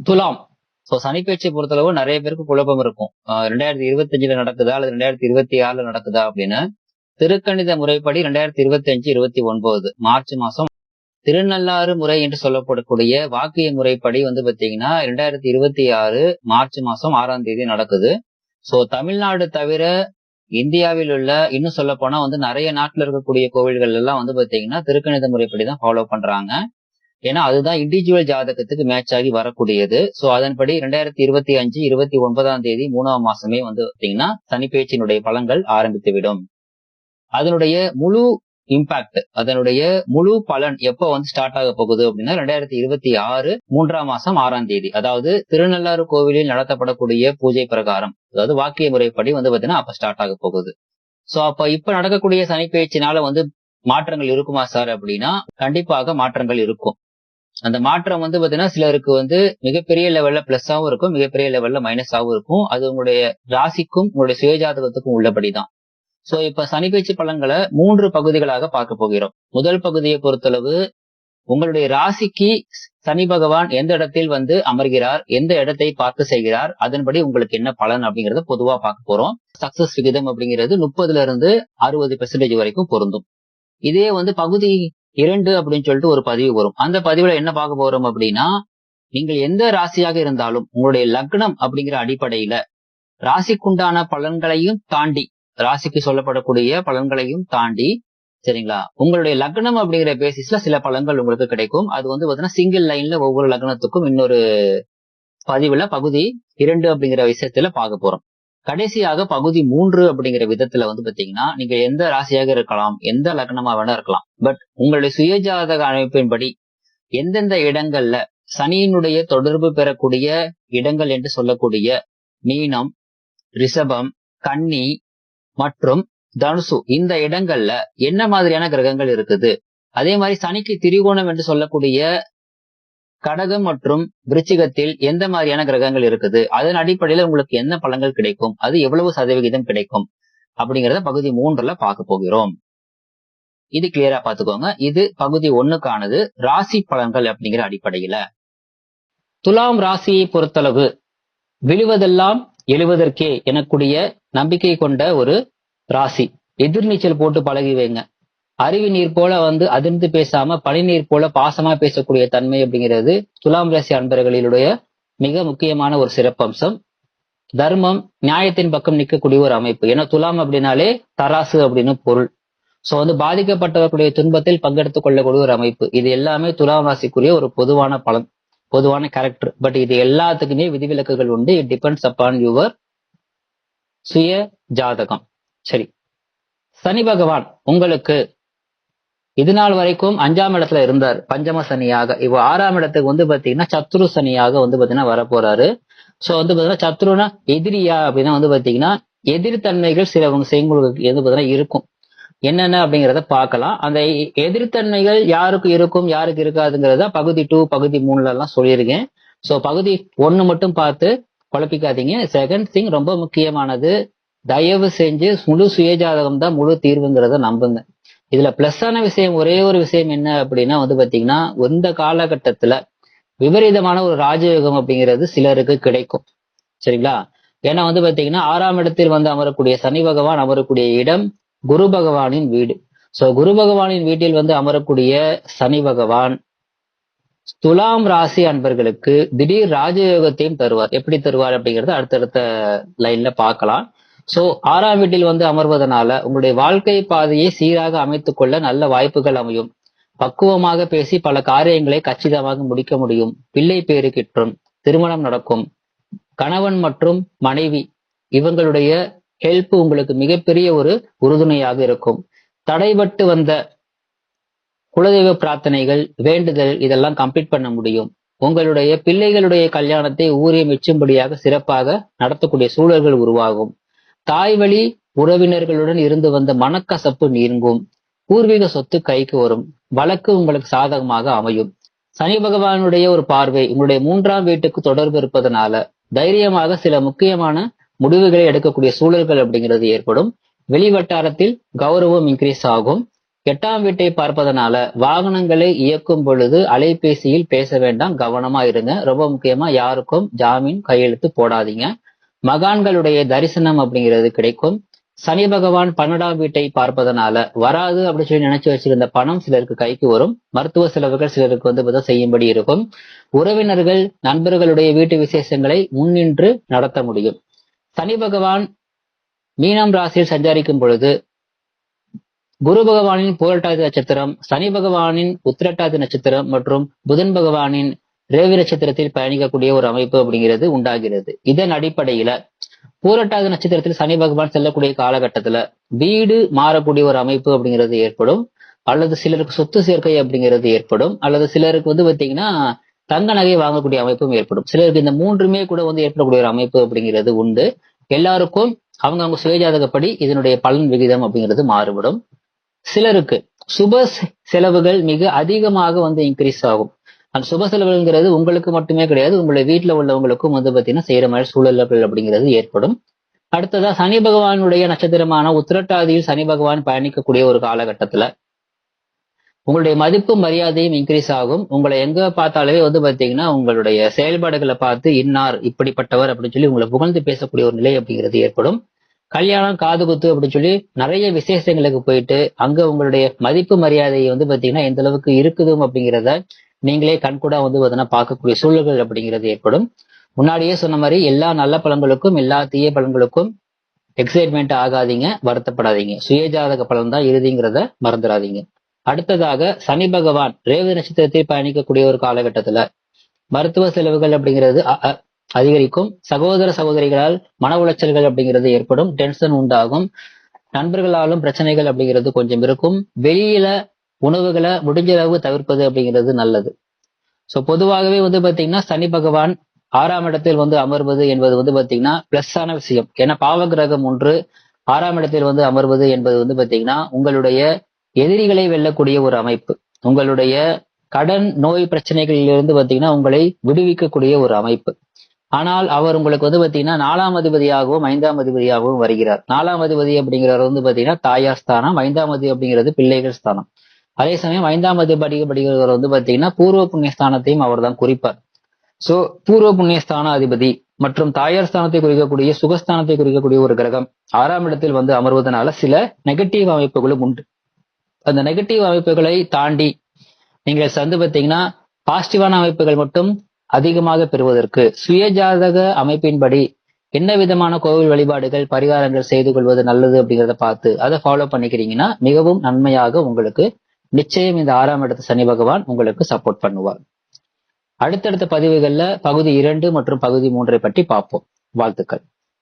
துலாம். ஸோ சனிப்பயிற்சி பொறுத்தளவு நிறைய பேருக்கு குழப்பம் இருக்கும். ரெண்டாயிரத்தி இருபத்தஞ்சுல நடக்குதா? அல்லது ரெண்டாயிரத்தி இருபத்தி ஆறுல நடக்குதா அப்படின்னு? திருக்கணித முறைப்படி ரெண்டாயிரத்தி இருபத்தி அஞ்சு இருபத்தி ஒன்பது. மார்ச் மாசம் திருநள்ளாறு முறை என்று சொல்லப்படக்கூடிய வாக்கிய முறைப்படி வந்து பாத்தீங்கன்னா ரெண்டாயிரத்தி இருபத்தி ஆறு மார்ச் மாசம் ஆறாம் தேதி நடக்குது. ஸோ தமிழ்நாடு தவிர இந்தியாவில் உள்ள இன்னும் சொல்ல போனா வந்து நிறைய நாட்டுல இருக்கக்கூடிய கோவில்கள் எல்லாம் வந்து பாத்தீங்கன்னா திருக்கணித முறைப்படி தான் ஃபாலோ பண்றாங்க. ஏன்னா அதுதான் இண்டிவிஜுவல் ஜாதகத்துக்கு மேட்ச் ஆகி வரக்கூடியது. சோ அதன்படி ரெண்டாயிரத்தி இருபத்தி அஞ்சு இருபத்தி ஒன்பதாம் தேதி மூணாம் மாசமே வந்து பாத்தீங்கன்னா சனிப்பேச்சினுடைய பலன்கள் ஆரம்பித்து விடும் அதனுடைய முழு இம்பாக்ட் அதனுடைய முழு பலன் எப்போ வந்து ஸ்டார்ட் ஆக போகுது அப்படின்னா ரெண்டாயிரத்தி இருபத்தி ஆறு மூன்றாம் மாசம் ஆறாம் தேதி. அதாவது திருநள்ளாறு கோவிலில் நடத்தப்படக்கூடிய பூஜை பிரகாரம் அதாவது வாக்கிய முறைப்படி வந்து பாத்தீங்கன்னா அப்ப ஸ்டார்ட் ஆக போகுது. சோ அப்ப இப்ப நடக்கக்கூடிய சனிப்பெயர்ச்சினால வந்து மாற்றங்கள் இருக்குமா சார் அப்படின்னா கண்டிப்பாக மாற்றங்கள் இருக்கும். அந்த மாற்றம் வந்து பாத்தீங்கன்னா சிலருக்கு வந்து மிகப்பெரிய லெவல்ல பிளஸ்ஸாவும் இருக்கும் மிகப்பெரிய லெவல்ல மைனஸாவும் இருக்கும். அது உங்களுடைய ராசிக்கும் உங்களுடைய சுயஜாதகத்துக்கும் உள்ளபடிதான். சோ இப்ப சனிப்பயிற்சி பலன்களை மூன்று பகுதிகளாக பார்க்க போகிறோம். முதல் பகுதியை பொறுத்தளவு உங்களுடைய ராசிக்கு சனி பகவான் எந்த இடத்தில் வந்து அமர்கிறார் எந்த இடத்தை பார்த்து செய்கிறார் அதன்படி உங்களுக்கு என்ன பலன் அப்படிங்கறத பொதுவா பார்க்க போறோம். சக்சஸ் விகிதம் அப்படிங்கிறது முப்பதுல இருந்து அறுபது பெர்சன்டேஜ் வரைக்கும் பொருந்தும். இதே வந்து பகுதி இரண்டு அப்படின்னு சொல்லிட்டு ஒரு பதிவு வரும். அந்த பதிவுல என்ன பார்க்க போறோம் அப்படின்னா நீங்கள் எந்த ராசியாக இருந்தாலும் உங்களுடைய லக்னம் அப்படிங்கிற அடிப்படையில ராசிக்குண்டான பலன்களையும் தாண்டி ராசிக்கு சொல்லப்படக்கூடிய பலன்களையும் தாண்டி சரிங்களா? உங்களுடைய லக்னம் அப்படிங்கிற பேசிஸ்ல சில பலன்கள் உங்களுக்கு கிடைக்கும். அது வந்து பாத்தீங்கன்னா சிங்கிள் லைன்ல ஒவ்வொரு லக்னத்துக்கும் இன்னொரு பதிவுல பகுதி இரண்டு அப்படிங்கிற விஷயத்துல பார்க்க போறோம். கடைசியாக பகுதி மூன்று அப்படிங்கிற விதத்துல வந்து பாத்தீங்கன்னா நீங்க எந்த ராசியாக இருக்கலாம் எந்த லக்னமா வேணா இருக்கலாம். பட் உங்களுடைய சுயஜாதக அமைப்பின்படி எந்தெந்த இடங்கள்ல சனியினுடைய தொடர்பு பெறக்கூடிய இடங்கள் என்று சொல்லக்கூடிய மீனம் ரிஷபம் கன்னி மற்றும் தனுசு இந்த இடங்கள்ல என்ன மாதிரியான கிரகங்கள் இருக்குது? அதே மாதிரி சனிக்கு திரிகோணம் என்று சொல்லக்கூடிய கடகம் மற்றும் விருச்சிகத்தில் எந்த மாதிரியான கிரகங்கள் இருக்குது? அதன் அடிப்படையில உங்களுக்கு என்ன பலன்கள் கிடைக்கும்? அது எவ்வளவு சதவிகிதம் கிடைக்கும்? அப்படிங்கறத பகுதி மூன்றுல பார்க்க போகிறோம். இது கிளியரா பாத்துக்கோங்க இது பகுதி ஒண்ணுக்கானது ராசி பலன்கள் அப்படிங்கிற அடிப்படையில. துலாம் ராசியை பொறுத்தளவு விழுவதெல்லாம் எழுவதற்கே எனக்கூடிய நம்பிக்கை கொண்ட ஒரு ராசி. எதிர்நீச்சல் போட்டு பழகி வைங்க. அருவி நீர் போல வந்து அதிர்ந்து பேசாம பனி நீர் போல பாசமா பேசக்கூடிய தன்மை அப்படிங்கிறது துலாம் ராசி அன்பர்களினுடைய மிக முக்கியமான ஒரு சிறப்பம்சம். தர்மம் நியாயத்தின் பக்கம் நிற்கக்கூடிய ஒரு அமைப்பு. ஏன்னா துலாம் அப்படின்னாலே தராசு அப்படின்னு பொருள். சோ வந்து பாதிக்கப்பட்டவர்களுடைய துன்பத்தில் பங்கெடுத்துக் கொள்ளக்கூடிய ஒரு அமைப்பு. இது எல்லாமே துலாம் ராசிக்குரிய ஒரு பொதுவான பலன் பொதுவான கேரக்டர் பட் இது எல்லாத்துக்குமே விதிவிலக்குகள் உண்டு. இட் டிபெண்ட்ஸ் அப்பான் யுவர் சுய ஜாதகம். சரி. சனி பகவான் உங்களுக்கு இது நாள் வரைக்கும் அஞ்சாம் இடத்துல இருந்தார். பஞ்சம சனியாக. இப்போ ஆறாம் இடத்துக்கு வந்து பாத்தீங்கன்னா சத்ரு சனியாக வந்து பாத்தீங்கன்னா வரப்போறாரு. சோ வந்து பாத்தீங்கன்னா சத்ருனா எதிரியா அப்படின்னா வந்து பாத்தீங்கன்னா எதிர்த்தன்மைகள் சில செய்யுங்களுக்கு வந்து பாத்தீங்கன்னா இருக்கும். என்னென்ன அப்படிங்கிறத பார்க்கலாம். அந்த எதிர்த்தன்மைகள் யாருக்கு இருக்கும் யாருக்கு இருக்காதுங்கிறத பகுதி டூ பகுதி மூணுல எல்லாம் சொல்லியிருக்கேன். சோ பகுதி ஒண்ணு மட்டும் பார்த்து குழப்பிக்காதீங்க. செகண்ட் திங் ரொம்ப முக்கியமானது தயவு செஞ்சு முழு சுயஜாதகம் தான் முழு தீர்வுங்கிறத நம்புங்க. இதுல பிளஸ்ஸான விஷயம் ஒரே ஒரு விஷயம் என்ன அப்படின்னா வந்து பாத்தீங்கன்னா இந்த காலகட்டத்துல விபரீதமான ஒரு ராஜயோகம் அப்படிங்கிறது சிலருக்கு கிடைக்கும். சரிங்களா? ஏன்னா வந்து பாத்தீங்கன்னா ஆறாம் இடத்தில் வந்து அமரக்கூடிய சனி பகவான் அமரக்கூடிய இடம் குரு பகவானின் வீடு. சோ குரு பகவானின் வீட்டில் வந்து அமரக்கூடிய சனி பகவான் துலாம் ராசி அன்பர்களுக்கு திடீர் ராஜயோகத்தையும் தருவார். எப்படி தருவார் அப்படிங்கறத அடுத்தடுத்த லைன்ல பார்க்கலாம். சோ ஆறாம் வீட்டில் வந்து அமர்வதனால உங்களுடைய வாழ்க்கை பாதையை சீராக அமைத்துக் கொள்ள நல்ல வாய்ப்புகள் அமையும். பக்குவமாக பேசி பல காரியங்களை கச்சிதமாக முடிக்க முடியும். பிள்ளை பேரு கிட்டும் திருமணம் நடக்கும். கணவன் மற்றும் மனைவி இவங்களுடைய ஹெல்ப் உங்களுக்கு மிகப்பெரிய ஒரு உறுதுணையாக இருக்கும். தடைபட்டு வந்த குலதெய்வ பிரார்த்தனைகள் வேண்டுதல் இதெல்லாம் கம்ப்ளீட் பண்ண முடியும். உங்களுடைய பிள்ளைகளுடைய கல்யாணத்தை ஊரே மெச்சும்படியாக சிறப்பாக நடத்தக்கூடிய சூழல்கள் உருவாகும். தாய்வழி உறவினர்களுடன் இருந்து வந்த மனக்கசப்பு நீங்கும். பூர்வீக சொத்து கைக்கு வரும். வழக்கு உங்களுக்கு சாதகமாக அமையும். சனி பகவானுடைய ஒரு பார்வை உங்களுடைய மூன்றாம் வீட்டுக்கு தொடர்பு இருப்பதனால தைரியமாக சில முக்கியமான முடிவுகளை எடுக்கக்கூடிய சூழல்கள் அப்படிங்கிறது ஏற்படும். வெளி வட்டாரத்தில் கௌரவம் இன்க்ரீஸ் ஆகும். எட்டாம் வீட்டை பார்ப்பதனால வாகனங்களை இயக்கும் பொழுது அலைபேசியில் பேச வேண்டாம். கவனமா இருங்க. ரொம்ப முக்கியமா யாருக்கும் ஜாமீன் கையெழுத்து போடாதீங்க. மகான்களுடைய தரிசனம் அப்படிங்கிறது கிடைக்கும். சனி பகவான் பன்னெண்டாம் வீட்டை பார்ப்பதனால வராது அப்படின்னு சொல்லி நினைச்சு வச்சிருந்த பணம் சிலருக்கு கைக்கு வரும். மருத்துவ செலவுகள் சிலருக்கு வந்து பார்த்தா செய்யும்படி இருக்கும். உறவினர்கள் நண்பர்களுடைய வீட்டு விசேஷங்களை முன்னின்று நடத்த முடியும். சனி பகவான் மீனம் ராசியில் சஞ்சாரிக்கும் பொழுது குரு பகவானின் பூரட்டாதி நட்சத்திரம் சனி பகவானின் உத்திரட்டாதி நட்சத்திரம் மற்றும் புதன் பகவானின் ரேவி நட்சத்திரத்தில் பயணிக்கக்கூடிய ஒரு அமைப்பு அப்படிங்கிறது உண்டாகிறது. இதன் அடிப்படையில பூரட்டாதி நட்சத்திரத்தில் சனி பகவான் செல்லக்கூடிய காலகட்டத்துல வீடு மாறக்கூடிய ஒரு அமைப்பு அப்படிங்கிறது ஏற்படும். அல்லது சிலருக்கு சொத்து சேர்க்கை அப்படிங்கிறது ஏற்படும். அல்லது சிலருக்கு வந்து பாத்தீங்கன்னா தங்க நகை வாங்கக்கூடிய அமைப்பும் ஏற்படும். சிலருக்கு இந்த மூன்றுமே கூட வந்து ஏற்படக்கூடிய ஒரு அமைப்பு அப்படிங்கிறது உண்டு. எல்லாருக்கும் அவங்க அவங்க சுயஜாதகப்படி இதனுடைய பலன் விகிதம் அப்படிங்கிறது மாறுபடும். சிலருக்கு சுப செலவுகள் மிக அதிகமாக வந்து இன்க்ரீஸ் ஆகும். அந்த சுப செலவுங்கிறது உங்களுக்கு மட்டுமே கிடையாது. உங்களுடைய வீட்டுல உள்ளவங்களுக்கும் வந்து பாத்தீங்கன்னா செய்யற மாதிரி சூழல்கள் அப்படிங்கிறது ஏற்படும். அடுத்ததா சனி பகவானுடைய நட்சத்திரமான உத்திரட்டாதியில் சனி பகவான் பயணிக்கக்கூடிய ஒரு காலகட்டத்துல உங்களுடைய மதிப்பு மரியாதையும் இன்க்ரீஸ் ஆகும். உங்களை எங்க பார்த்தாலே வந்து பாத்தீங்கன்னா உங்களுடைய செயல்பாடுகளை பார்த்து இன்னார் இப்படிப்பட்டவர் அப்படின்னு சொல்லி உங்களை புகழ்ந்து பேசக்கூடிய ஒரு நிலை அப்படிங்கிறது ஏற்படும். கல்யாணம் காது குத்து அப்படின்னு சொல்லி நிறைய விசேஷங்களுக்கு போயிட்டு அங்க உங்களுடைய மதிப்பு மரியாதை வந்து பாத்தீங்கன்னா எந்த அளவுக்கு இருக்குதும் அப்படிங்கிறத நீங்களே கண்கூடா வந்து பார்த்தீங்கன்னா பார்க்கக்கூடிய சூழல்கள் அப்படிங்கிறது ஏற்படும். முன்னாடியே சொன்ன மாதிரி எல்லா நல்ல பழங்களுக்கும் எல்லா தீய பழங்களுக்கும் எக்ஸைட்மெண்ட் ஆகாதீங்க வருத்தப்படாதீங்க. சுயஜாதக பலன் தான் இறுதிங்கிறத மறந்துடாதீங்க. அடுத்ததாக சனி பகவான் ரேவதி நட்சத்திரத்தில் பயணிக்கக்கூடிய ஒரு காலகட்டத்துல மருத்துவ செலவுகள் அப்படிங்கிறது அ- அதிகரிக்கும். சகோதர சகோதரிகளால் மன உளைச்சல்கள் அப்படிங்கிறது ஏற்படும். டென்ஷன் உண்டாகும். நண்பர்களாலும் பிரச்சனைகள் அப்படிங்கிறது கொஞ்சம் இருக்கும். வெளியில உணவுகளை முடிஞ்ச அளவு தவிர்ப்பது அப்படிங்கிறது நல்லது. ஸோ பொதுவாகவே வந்து பாத்தீங்கன்னா சனி பகவான் ஆறாம் இடத்தில் வந்து அமர்வது என்பது வந்து பாத்தீங்கன்னா பிளஸ் ஆன விஷயம். ஏன்னா பாவ கிரகம் ஒன்று ஆறாம் இடத்தில் வந்து அமர்வது என்பது வந்து பாத்தீங்கன்னா உங்களுடைய எதிரிகளை வெல்லக்கூடிய ஒரு அமைப்பு. உங்களுடைய கடன் நோய் பிரச்சனைகளிலிருந்து பாத்தீங்கன்னா உங்களை விடுவிக்கக்கூடிய ஒரு அமைப்பு. ஆனால் அவர் உங்களுக்கு வந்து பாத்தீங்கன்னா நாலாம் அதிபதியாகவும் ஐந்தாம் அதிபதியாகவும் வருகிறார். நாலாம் அதிபதி அப்படிங்கிறவர் வந்து பாத்தீங்கன்னா தாயார் ஸ்தானம் ஐந்தாம் அதிபதி அப்படிங்கிறது பிள்ளைகள் ஸ்தானம். அதே சமயம் ஐந்தாம் அதிபதி படிக்கிறவர் வந்து பாத்தீங்கன்னா பூர்வ புண்ணியஸ்தானத்தையும் அவர் தான் குறிப்பார். சோ பூர்வ புண்ணிய ஸ்தான அதிபதி மற்றும் தாயார் ஸ்தானத்தை குறிக்கக்கூடிய சுகஸ்தானத்தை குறிக்கக்கூடிய ஒரு கிரகம் ஆறாம் இடத்தில் வந்து அமர்வதனால சில நெகட்டிவ் அமைப்புகளும் உண்டு. அந்த நெகட்டிவ் அமைப்புகளை தாண்டி நீங்கள் வந்து பார்த்தீங்கன்னா பாசிட்டிவான அமைப்புகள் மட்டும் அதிகமாக பெறுவதற்கு சுயஜாதக அமைப்பின்படி என்ன விதமான கோவில் வழிபாடுகள் பரிகாரங்கள் செய்து கொள்வது நல்லது அப்படிங்கிறத பார்த்து அதை ஃபாலோ பண்ணிக்கிறீங்கன்னா மிகவும் நன்மையாக உங்களுக்கு நிச்சயம் இந்த ஆறாம் இடத்து சனி பகவான் உங்களுக்கு சப்போர்ட் பண்ணுவார். அடுத்தடுத்த பதிவுகள்ல பகுதி இரண்டு மற்றும் பகுதி மூன்றை பற்றி பார்ப்போம். வாழ்த்துக்கள்.